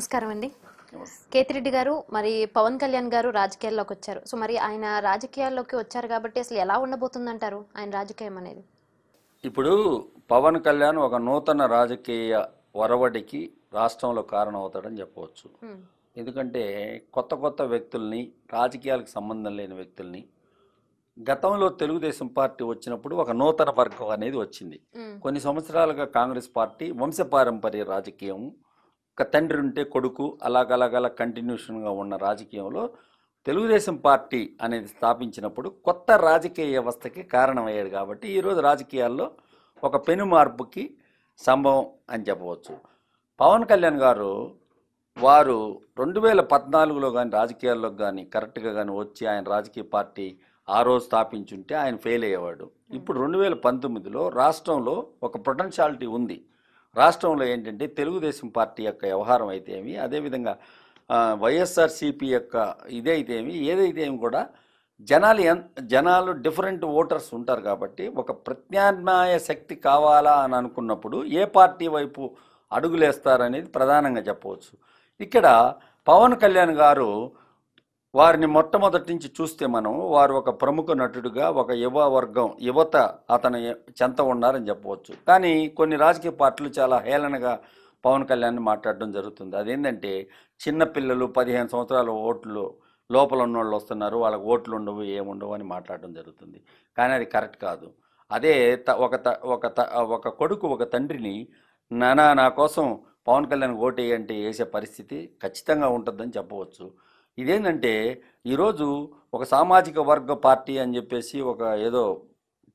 నమస్కారం అండి. కేతిరెడ్డి గారు మరి పవన్ కళ్యాణ్ గారు రాజకీయాల్లోకి వచ్చారు. సో మరి ఆయన రాజకీయాల్లోకి వచ్చారు కాబట్టి అసలు ఎలా ఉండబోతుందంటారు ఆయన రాజకీయం అనేది? ఇప్పుడు పవన్ కళ్యాణ్ ఒక నూతన రాజకీయ ఒరవడికి రాష్ట్రంలో కారణమవుతాడని చెప్పవచ్చు. ఎందుకంటే కొత్త కొత్త వ్యక్తుల్ని రాజకీయాలకు సంబంధం లేని వ్యక్తుల్ని గతంలో తెలుగుదేశం పార్టీ వచ్చినప్పుడు ఒక నూతన వర్గం అనేది వచ్చింది. కొన్ని సంవత్సరాలుగా కాంగ్రెస్ పార్టీ వంశపారంపర్య రాజకీయం ఒక తండ్రి ఉంటే కొడుకు అలాగలాగలా కంటిన్యూషన్గా ఉన్న రాజకీయంలో తెలుగుదేశం పార్టీ అనేది స్థాపించినప్పుడు కొత్త రాజకీయ వ్యవస్థకి కారణమయ్యాడు కాబట్టి ఈరోజు రాజకీయాల్లో ఒక పెను మార్పుకి సంభవం అని చెప్పవచ్చు. పవన్ కళ్యాణ్ గారు వారు రెండు వేల పద్నాలుగులో కానీ రాజకీయాల్లోకి కానీ కరెక్ట్గా కానీ వచ్చి ఆయన రాజకీయ పార్టీ ఆ రోజు స్థాపించుంటే ఆయన ఫెయిల్ అయ్యేవాడు. ఇప్పుడు రెండు వేల పంతొమ్మిదిలో రాష్ట్రంలో ఒక పొటెన్షియాలిటీ ఉంది. రాష్ట్రంలో ఏంటంటే తెలుగుదేశం పార్టీ యొక్క వ్యవహారం అయితే ఏమి అదేవిధంగా వైఎస్ఆర్సీపీ యొక్క ఇదైతే ఏమి ఏదైతే ఏమి కూడా జనాలు ఎన్ జనాలు డిఫరెంట్ ఓటర్స్ ఉంటారు కాబట్టి ఒక ప్రత్యామ్నాయ శక్తి కావాలా అని అనుకున్నప్పుడు ఏ పార్టీ వైపు అడుగులేస్తారనేది ప్రధానంగా చెప్పవచ్చు. ఇక్కడ పవన్ కళ్యాణ్ గారు వారిని మొట్టమొదటి నుంచి చూస్తే మనం వారు ఒక ప్రముఖ నటుడుగా ఒక యువ వర్గం యువత అతని చెంత ఉన్నారని చెప్పవచ్చు. కానీ కొన్ని రాజకీయ పార్టీలు చాలా హేళనగా పవన్ కళ్యాణ్ మాట్లాడడం జరుగుతుంది. అదేంటంటే చిన్నపిల్లలు పదిహేను సంవత్సరాల ఓట్లు లోపల ఉన్న వాళ్ళు వస్తున్నారు వాళ్ళకి ఓట్లు ఉండవు ఏముండవు అని మాట్లాడడం జరుగుతుంది. కానీ అది కరెక్ట్ కాదు. అదే త ఒక త ఒక త ఒక కొడుకు ఒక తండ్రిని నానా నా కోసం పవన్ కళ్యాణ్ ఓటు వేసే పరిస్థితి ఖచ్చితంగా ఉంటుందని చెప్పవచ్చు. ఇదేంటంటే ఈరోజు ఒక సామాజిక వర్గ పార్టీ అని చెప్పేసి ఒక ఏదో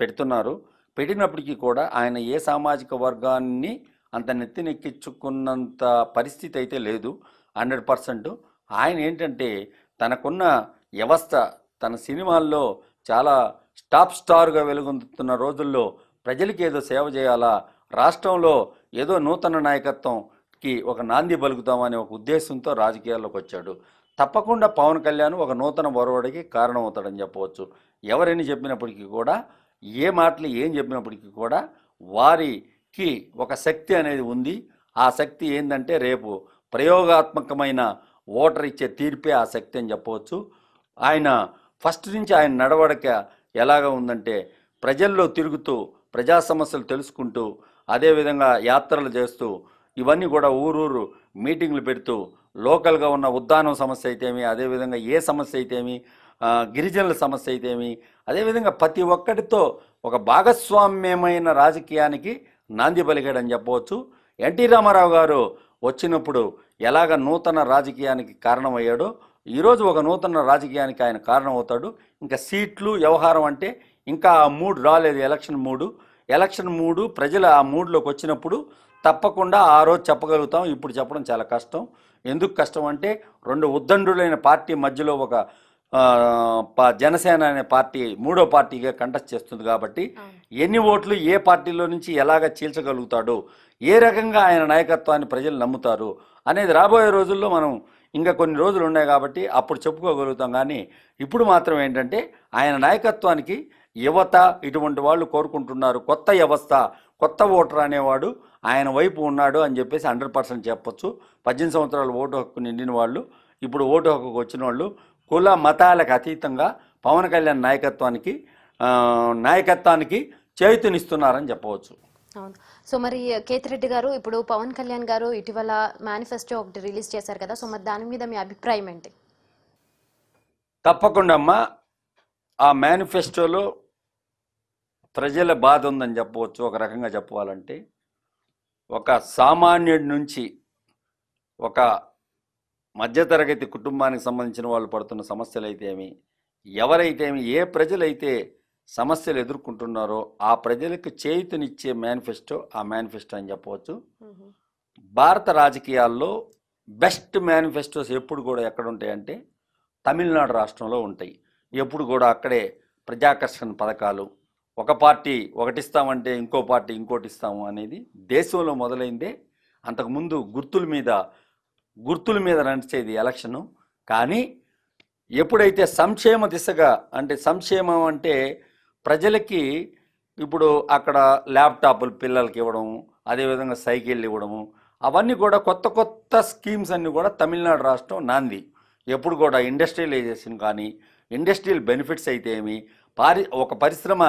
పెడుతున్నారు. పెట్టినప్పటికీ కూడా ఆయన ఏ సామాజిక వర్గాన్ని అంత నెత్తినెక్కించుకున్నంత పరిస్థితి అయితే లేదు. Hundred percent. ఆయన ఏంటంటే తనకున్న వ్యవస్థ తన సినిమాల్లో చాలా టాప్ స్టార్గా వెలుగొందుతున్న రోజుల్లో ప్రజలకి ఏదో సేవ చేయాలా? రాష్ట్రంలో ఏదో నూతన నాయకత్వంకి ఒక నాంది పలుకుతామనే ఒక ఉద్దేశంతో రాజకీయాల్లోకి వచ్చాడు. తప్పకుండా పవన్ కళ్యాణ్ ఒక నూతన ఒరవడికి కారణమవుతాడని చెప్పవచ్చు. ఎవరైనా చెప్పినప్పటికీ కూడా ఏ మాటలు ఏం చెప్పినప్పటికీ కూడా వారికి ఒక శక్తి అనేది ఉంది. ఆ శక్తి ఏంటంటే రేపు ప్రయోగాత్మకమైన ఓటర్ ఇచ్చే తీర్పే ఆ శక్తి అని చెప్పవచ్చు. ఆయన ఫస్ట్ నుంచి ఆయన నడవడిక ఎలాగ ఉందంటే ప్రజల్లో తిరుగుతూ ప్రజా సమస్యలు తెలుసుకుంటూ అదేవిధంగా యాత్రలు చేస్తూ ఇవన్నీ కూడా ఊరూరు మీటింగ్లు పెడుతూ లోకల్గా ఉన్న ఉద్దానం సమస్య అయితేమి అదేవిధంగా ఏ సమస్య అయితేమి గిరిజనుల సమస్య అయితేమి అదేవిధంగా ప్రతి ఒక్కటితో ఒక భాగస్వామ్యమైన రాజకీయానికి నాంది పలికాడని చెప్పవచ్చు. ఎన్టీ రామారావు గారు వచ్చినప్పుడు ఎలాగ నూతన రాజకీయానికి కారణమయ్యాడో ఈరోజు ఒక నూతన రాజకీయానికి ఆయన కారణమవుతాడు. ఇంకా సీట్లు వ్యవహారం అంటే ఇంకా ఆ మూడు రాలేదు ఎలక్షన్ మూడు. ఎలక్షన్ మూడు ప్రజలు ఆ మూడులోకి వచ్చినప్పుడు తప్పకుండా ఆ రోజు చెప్పగలుగుతాం. ఇప్పుడు చెప్పడం చాలా కష్టం. ఎందుకు కష్టం అంటే రెండు ఉద్దండులైన పార్టీ మధ్యలో ఒక జనసేన అనే పార్టీ మూడో పార్టీగా కంటెస్ట్ చేస్తుంది కాబట్టి. ఎన్ని ఓట్లు ఏ పార్టీలో నుంచి ఎలాగ చీల్చగలుగుతాడు ఏ రకంగా ఆయన నాయకత్వాన్ని ప్రజలు నమ్ముతారు అనేది రాబోయే రోజుల్లో మనం ఇంకా కొన్ని రోజులు ఉన్నాయి కాబట్టి అప్పుడు చెప్పుకోగలుగుతాం. కానీ ఇప్పుడు మాత్రం ఏంటంటే ఆయన నాయకత్వానికి యువత ఇటువంటి వాళ్ళు కోరుకుంటున్నారు. కొత్త వ్యవస్థ కొత్త ఓటర్ అనేవాడు ఆయన వైపు ఉన్నాడు అని చెప్పేసి హండ్రెడ్ పర్సెంట్ చెప్పొచ్చు. పద్దెనిమిది సంవత్సరాలు ఓటు హక్కు నిండిన వాళ్ళు ఇప్పుడు ఓటు హక్కుకు వచ్చిన వాళ్ళు కుల మతాలకు అతీతంగా పవన్ కళ్యాణ్ నాయకత్వానికి నాయకత్వానికి చేతునిస్తున్నారని చెప్పవచ్చు. అవును. సో మరి కేతిరెడ్డి గారు ఇప్పుడు పవన్ కళ్యాణ్ గారు ఇటీవల మేనిఫెస్టో ఒకటి రిలీజ్ చేశారు కదా సో మరి దాని మీద మీ అభిప్రాయం ఏంటి? తప్పకుండా అమ్మా. ఆ మేనిఫెస్టోలో ప్రజల బాధ ఉందని చెప్పవచ్చు ఒక రకంగా చెప్పాలంటే. ఒక సామాన్యుడి నుంచి ఒక మధ్యతరగతి కుటుంబానికి సంబంధించిన వాళ్ళు పడుతున్న సమస్యలు అయితే ఏమి ఎవరైతే ఏ ప్రజలైతే సమస్యలు ఎదుర్కొంటున్నారో ఆ ప్రజలకు చేయుతనిచ్చే మేనిఫెస్టో ఆ మేనిఫెస్టో అని చెప్పవచ్చు. భారత రాజకీయాల్లో బెస్ట్ మేనిఫెస్టోస్ ఎప్పుడు కూడా ఎక్కడ ఉంటాయంటే తమిళనాడు రాష్ట్రంలో ఉంటాయి. ఎప్పుడు కూడా అక్కడే ప్రజాకర్షణ పథకాలు ఒక పార్టీ ఒకటిస్తామంటే ఇంకో పార్టీ ఇంకోటి ఇస్తాము అనేది దేశంలో మొదలైందే. అంతకుముందు గుర్తుల మీద గుర్తుల మీద నడిచేది ఎలక్షను. కానీ ఎప్పుడైతే సంక్షేమ దిశగా అంటే సంక్షేమం అంటే ప్రజలకి ఇప్పుడు అక్కడ ల్యాప్టాప్లు పిల్లలకి ఇవ్వడం అదేవిధంగా సైకిళ్ళు ఇవ్వడము అవన్నీ కూడా కొత్త కొత్త స్కీమ్స్ అన్నీ కూడా తమిళనాడు రాష్ట్రం నాంది. ఎప్పుడు కూడా ఇండస్ట్రియలైజేషన్ కానీ ఇండస్ట్రియల్ బెనిఫిట్స్ అయితే ఏమి? పారి ఒక పరిశ్రమ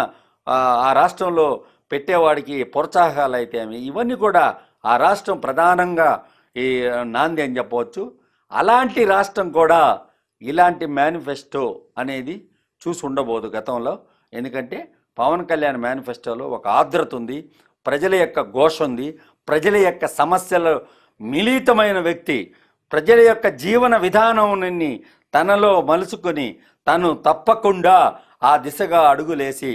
ఆ, రాష్ట్రంలో పెట్టేవాడికి ప్రోత్సాహాలు అయితే ఇవన్నీ కూడా ఆ రాష్ట్రం ప్రధానంగా ఈ నాంది అని చెప్పవచ్చు. అలాంటి రాష్ట్రం కూడా ఇలాంటి మేనిఫెస్టో అనేది చూసి ఉండబోదు గతంలో. ఎందుకంటే పవన్ కళ్యాణ్ మేనిఫెస్టోలో ఒక ఆర్ద్రత ఉంది ప్రజల యొక్క ఘోష ఉంది ప్రజల యొక్క సమస్యలు మిళితమైన వ్యక్తి ప్రజల యొక్క జీవన విధానాన్ని తనలో మలుచుకొని తను తప్పకుండా ఆ దిశగా అడుగులేసి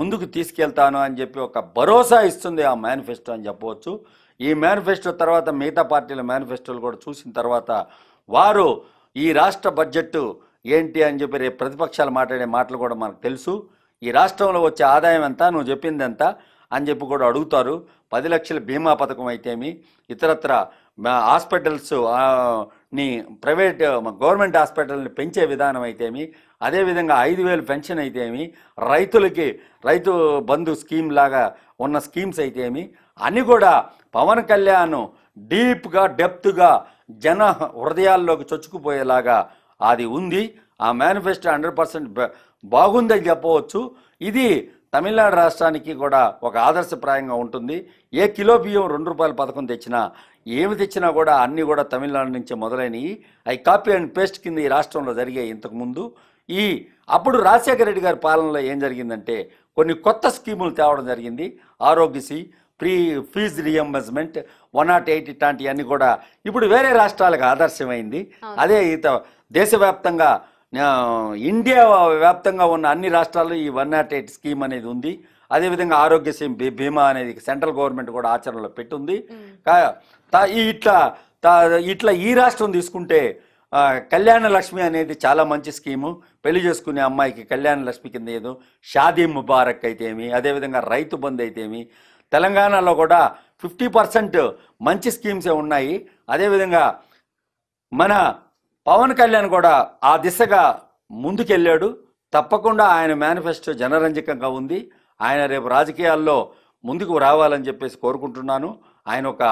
ముందుకు తీసుకెళ్తాను అని చెప్పి ఒక భరోసా ఇస్తుంది ఆ మేనిఫెస్టో అని చెప్పవచ్చు. ఈ మేనిఫెస్టో తర్వాత మిగతా పార్టీల మేనిఫెస్టోలు కూడా చూసిన తర్వాత వారు ఈ రాష్ట్ర బడ్జెట్ ఏంటి అని చెప్పి రేపు ప్రతిపక్షాలు మాట్లాడే మాటలు కూడా మనకు తెలుసు. ఈ రాష్ట్రంలో వచ్చే ఆదాయం ఎంత? నువ్వు చెప్పింది ఎంత? అని చెప్పి కూడా అడుగుతారు. పది లక్షల బీమా పథకం అయితేమి ఇతరత్ర హాస్పిటల్స్ని ప్రైవేట్ గవర్నమెంట్ హాస్పిటల్ని పెంచే విధానం అయితేమి అదేవిధంగా ఐదు వేలు పెన్షన్ అయితేమి రైతులకి రైతు బంధు స్కీమ్ లాగా ఉన్న స్కీమ్స్ అయితేమి అన్నీ కూడా పవన్ కళ్యాణ్ డీప్గా డెప్త్గా జన హృదయాల్లోకి చొచ్చుకుపోయేలాగా అది ఉంది. ఆ మేనిఫెస్టో హండ్రెడ్ పర్సెంట్ బాగుందని చెప్పవచ్చు. ఇది తమిళనాడు రాష్ట్రానికి కూడా ఒక ఆదర్శప్రాయంగా ఉంటుంది. ఏ కిలో బియ్యం రెండు రూపాయల పథకం తెచ్చినా ఏమి తెచ్చినా కూడా అన్నీ కూడా తమిళనాడు నుంచే మొదలైనవి అవి కాపీ అండ్ పేస్ట్ కింద ఈ రాష్ట్రంలో జరిగాయి ఇంతకుముందు ఈ అప్పుడు రాజశేఖర రెడ్డి గారి పాలనలో ఏం జరిగిందంటే కొన్ని కొత్త స్కీములు తేవడం జరిగింది. Aarogyasri pre fee reimbursement one not eight ఇట్లాంటివన్నీ కూడా ఇప్పుడు వేరే రాష్ట్రాలకు ఆదర్శమైంది. అదే ఈత దేశవ్యాప్తంగా ఇండియా వ్యాప్తంగా ఉన్న అన్ని రాష్ట్రాల్లో ఈ వన్ నాట్ ఎయిట్ స్కీమ్ అనేది ఉంది. అదేవిధంగా ఆరోగ్యశ్రీ బీ- బీమా అనేది సెంట్రల్ గవర్నమెంట్ కూడా ఆచరణలో పెట్టుంది. ఇట్లా ఇట్లా ఈ రాష్ట్రం తీసుకుంటే కళ్యాణ లక్ష్మి అనేది చాలా మంచి స్కీము. పెళ్ళి చేసుకునే అమ్మాయికి కళ్యాణ లక్ష్మి కింద ఏదో షాదీ ముబారక్ అయితేమి అదేవిధంగా రైతు బంధు అయితేమి తెలంగాణలో కూడా ఫిఫ్టీ పర్సెంట్ మంచి స్కీమ్సే ఉన్నాయి. అదేవిధంగా మన పవన్ కళ్యాణ్ కూడా ఆ దిశగా ముందుకెళ్ళాడు. తప్పకుండా ఆయన మేనిఫెస్టో జనరంజకంగా ఉంది. ఆయన రేపు రాజకీయాల్లో ముందుకు రావాలని చెప్పేసి కోరుకుంటున్నాను. ఆయన ఒక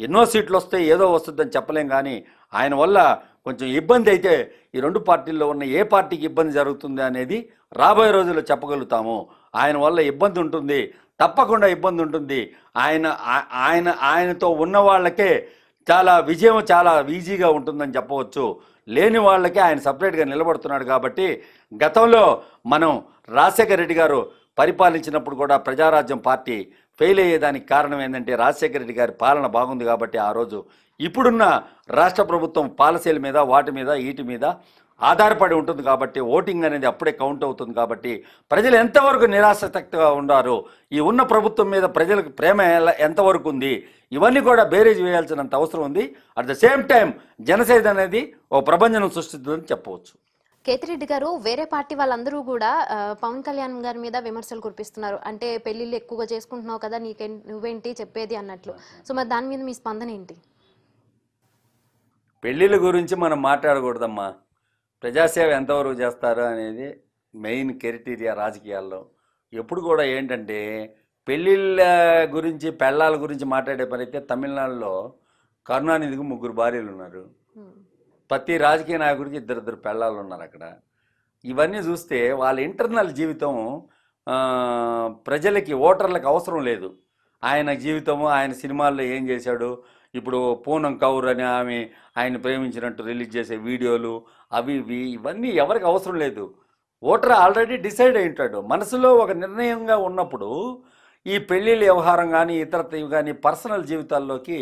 ఎన్నో సీట్లు వస్తే ఏదో వస్తుందని చెప్పలేం కానీ ఆయన వల్ల కొంచెం ఇబ్బంది అయితే ఈ రెండు పార్టీల్లో ఉన్న ఏ పార్టీకి ఇబ్బంది జరుగుతుంది అనేది రాబోయే రోజుల్లో చెప్పగలుగుతాము. ఆయన వల్ల ఇబ్బంది ఉంటుంది. తప్పకుండా ఇబ్బంది ఉంటుంది. ఆయన ఆయన ఆయనతో ఉన్న వాళ్ళకే చాలా విజయం చాలా ఈజీగా ఉంటుందని చెప్పవచ్చు. లేని వాళ్ళకి ఆయన సపరేట్గా నిలబడుతున్నాడు కాబట్టి గతంలో మనం రాజశేఖర రెడ్డి గారు పరిపాలించినప్పుడు కూడా ప్రజారాజ్యం పార్టీ ఫెయిల్ అయ్యేదానికి కారణం ఏంటంటే రాజశేఖర రెడ్డి గారి పాలన బాగుంది కాబట్టి ఆ రోజు ఇప్పుడున్న రాష్ట్ర ప్రభుత్వం పాలసీల మీద వాటి మీద వీటి మీద ఆధారపడి ఉంటుంది కాబట్టి ఓటింగ్ అనేది అప్పుడే కౌంట్ అవుతుంది కాబట్టి ప్రజలు ఎంతవరకు నిరాసక్తిగా ఉన్నారు ఈ ఉన్న ప్రభుత్వం మీద ప్రజలకు ప్రేమ ఎంతవరకు ఉంది ఇవన్నీ కూడా బేరేజ్ వేయాల్సినంత అవసరం ఉంది. At the same time Janasena అనేది ఓ ప్రపంచం సృష్టిస్తుందని చెప్పవచ్చు. కేతిరెడ్డి గారు వేరే పార్టీ వాళ్ళందరూ కూడా పవన్ కళ్యాణ్ గారి మీద విమర్శలు కురిపిస్తున్నారు. అంటే పెళ్ళిళ్ళు ఎక్కువగా చేసుకుంటున్నావు కదా నీకే నువ్వేంటి చెప్పేది అన్నట్లు. సో మరి దాని మీద మీ స్పందన ఏంటి? పెళ్ళిళ్ళ గురించి మనం మాట్లాడకూడదమ్మా. ప్రజాసేవ ఎంతవరకు చేస్తారు అనేది మెయిన్ క్రైటీరియా రాజకీయాల్లో. ఎప్పుడు కూడా ఏంటంటే పెళ్ళిళ్ళ గురించి పెళ్ళాల గురించి మాట్లాడే పని అయితే తమిళనాడులో కరుణానిధికి ముగ్గురు భార్యలు ఉన్నారు. ప్రతి రాజకీయ నాయకుడికి ఇద్దరిద్దరు పెళ్ళాలు ఉన్నారు అక్కడ. ఇవన్నీ చూస్తే వాళ్ళ ఇంటర్నల్ జీవితం ప్రజలకి ఓటర్లకు అవసరం లేదు. ఆయన జీవితము ఆయన సినిమాల్లో ఏం చేశాడు ఇప్పుడు పూనం కౌర్ అని ఆమె ఆయన ప్రేమించినట్టు రిలీజ్ చేసే వీడియోలు అవి ఇవి ఇవన్నీ ఎవరికి అవసరం లేదు. ఓటర్ ఆల్రెడీ డిసైడ్ అయి ఉంటాడు మనసులో ఒక నిర్ణయంగా ఉన్నప్పుడు ఈ పెళ్ళిళ్ళ వ్యవహారం కానీ ఇతర ఇవి కానీ పర్సనల్ జీవితాల్లోకి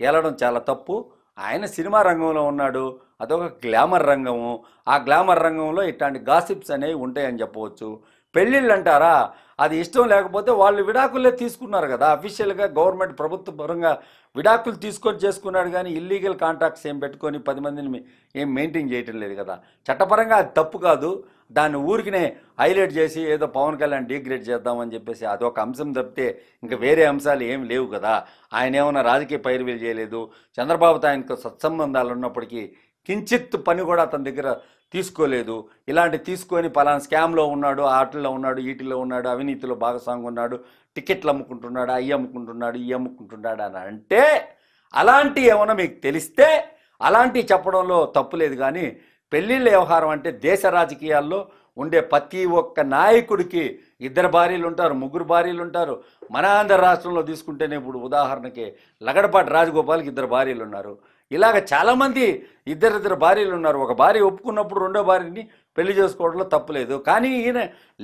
వెళ్ళడం చాలా తప్పు. ఆయన సినిమా రంగంలో ఉన్నాడు. అదొక గ్లామర్ రంగము. ఆ గ్లామర్ రంగంలో ఇట్లాంటి గాసిప్స్ అనేవి ఉంటాయని చెప్పవచ్చు. పెళ్ళిళ్ళు అంటారా అది ఇష్టం లేకపోతే వాళ్ళు విడాకులే తీసుకున్నారు కదా. అఫీషియల్గా గవర్నమెంట్ ప్రభుత్వ పరంగా విడాకులు తీసుకొని చేసుకున్నాడు కానీ ఇల్లీగల్ కాంట్రాక్ట్స్ ఏం పెట్టుకొని పది మందిని ఏం మెయింటైన్ చేయటం లేదు కదా. చట్టపరంగా అది తప్పు కాదు. దాన్ని ఊరికినే హైలైట్ చేసి ఏదో పవన్ కళ్యాణ్ డిగ్రేడ్ చేద్దామని చెప్పేసి అదొక అంశం తప్పితే ఇంకా వేరే అంశాలు ఏం లేవు కదా. ఆయన ఏమైనా రాజకీయ పైరువీలు చేయలేదు. చంద్రబాబుతో ఆయనకు సత్సంబంధాలు ఉన్నప్పటికీ కించిత్ పని కూడా అతని దగ్గర తీసుకోలేదు. ఇలాంటి తీసుకొని పలానా స్కామ్లో ఉన్నాడు ఆటల్లో ఉన్నాడు ఈటిల్లో ఉన్నాడు అవినీతిలో భాగస్వామి ఉన్నాడు టికెట్లు అమ్ముకుంటున్నాడు అవి అమ్ముకుంటున్నాడు ఈ అమ్ముకుంటున్నాడు అని అంటే అలాంటి ఏమైనా మీకు తెలిస్తే అలాంటివి చెప్పడంలో తప్పు లేదు కానీ పెళ్ళిళ్ళ వ్యవహారం అంటే దేశ రాజకీయాల్లో ఉండే ప్రతి ఒక్క నాయకుడికి ఇద్దరు భార్యలు ఉంటారు ముగ్గురు భార్యలు ఉంటారు. మన ఆంధ్ర రాష్ట్రంలో తీసుకుంటేనే ఇప్పుడు ఉదాహరణకి లగడపాటి రాజగోపాల్కి ఇద్దరు భార్యలు ఉన్నారు. ఇలాగ చాలామంది ఇద్దరిద్దరు భార్యలు ఉన్నారు. ఒక భార్య ఒప్పుకున్నప్పుడు రెండో భార్యని పెళ్ళి చేసుకోవడంలో తప్పులేదు కానీ ఈయన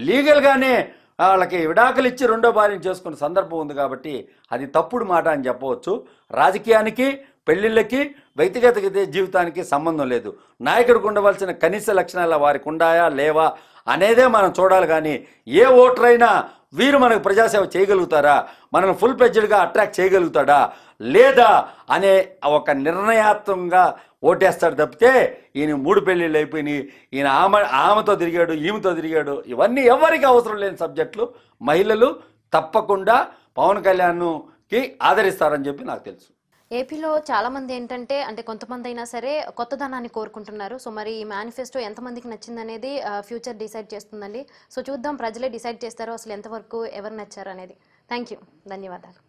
లీగల్గానే వాళ్ళకి విడాకులు ఇచ్చి రెండో భార్యను చేసుకున్న సందర్భం ఉంది కాబట్టి అది తప్పుడు మాట అని చెప్పవచ్చు. రాజకీయానికి పెళ్ళిళ్ళకి వ్యక్తిగత జీవితానికి సంబంధం లేదు. నాయకుడికి ఉండవలసిన కనీస లక్షణాల వారికి ఉండాయా లేవా? అనేదే మనం చూడాలి కానీ ఏ ఓటరైనా వీరు మనకు ప్రజాసేవ చేయగలుగుతారా? మనల్ని ఫుల్ ప్లెడ్జ్డ్గా అట్రాక్ట్ చేయగలుగుతాడా? లేదా అనే ఒక నిర్ణయాత్మకంగా ఓటేస్తాడు తప్పితే ఈయన మూడు పెళ్ళిళ్ళు అయిపోయినాయి ఈయన ఆమె ఆమెతో తిరిగాడు ఈమెతో తిరిగాడు ఇవన్నీ ఎవరికి అవసరం లేని సబ్జెక్టులు మహిళలు తప్పకుండా పవన్ కళ్యాణ్కి ఆదరిస్తారని చెప్పి నాకు తెలుసు. ఏపీలో చాలా మంది ఏంటంటే అంటే కొంతమంది అయినా సరే కొత్తదనాన్ని కోరుకుంటున్నారు. సో మరి ఈ మేనిఫెస్టో ఎంతమందికి నచ్చిందనేది ఫ్యూచర్ డిసైడ్ చేస్తుందండి. సో చూద్దాం ప్రజలే డిసైడ్ చేస్తారో అసలు ఎంతవరకు ఎవరు నచ్చారు అనేది థ్యాంక్ యూ. ధన్యవాదాలు.